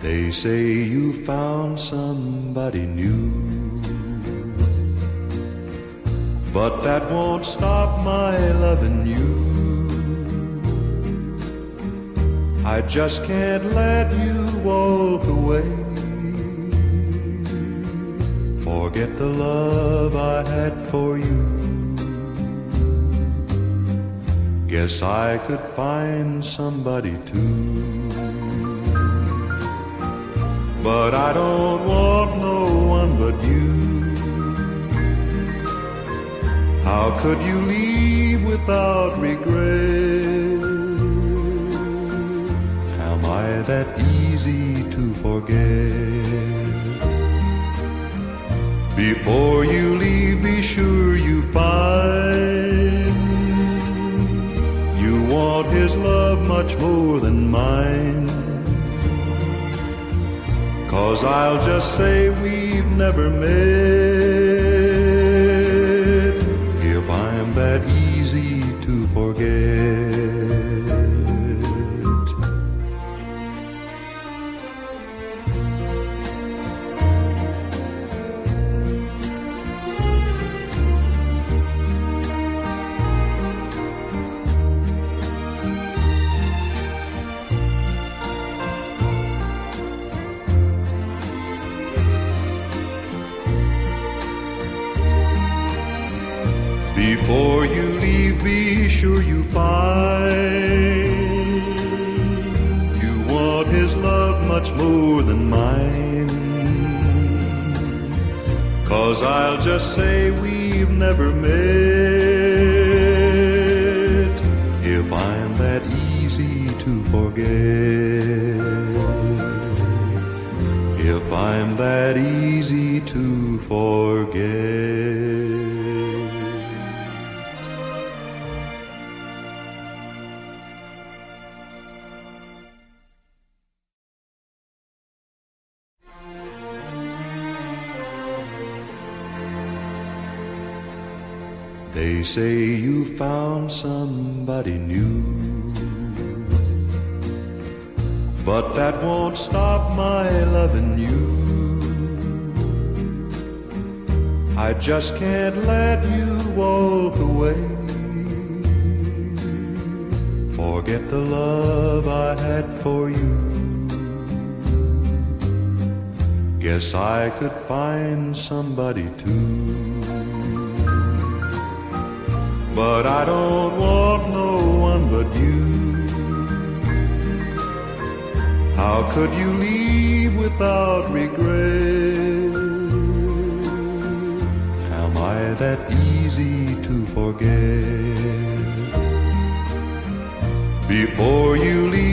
They say you found somebody new. But that won't stop my loving you. I just can't let you walk away. Forget the love I had for you. Guess I could find somebody too. But I don't want no one but you. How could you leave without regret? Am I that easy to forget? Before you leave, be sure you find you want his love much more than mine. Cause I'll just say we've never met Before you leave, be sure you find you want his love much more than mine. Cause I'll just say we've never met if I'm that easy to forget. If I'm that easy to forget. They say you found somebody new. But that won't stop my loving you. I just can't let you walk away. Forget the love I had for you. Guess I could find somebody too. But I don't want no one but you. How could you leave without regret? Am I that easy to forget? Before you leave,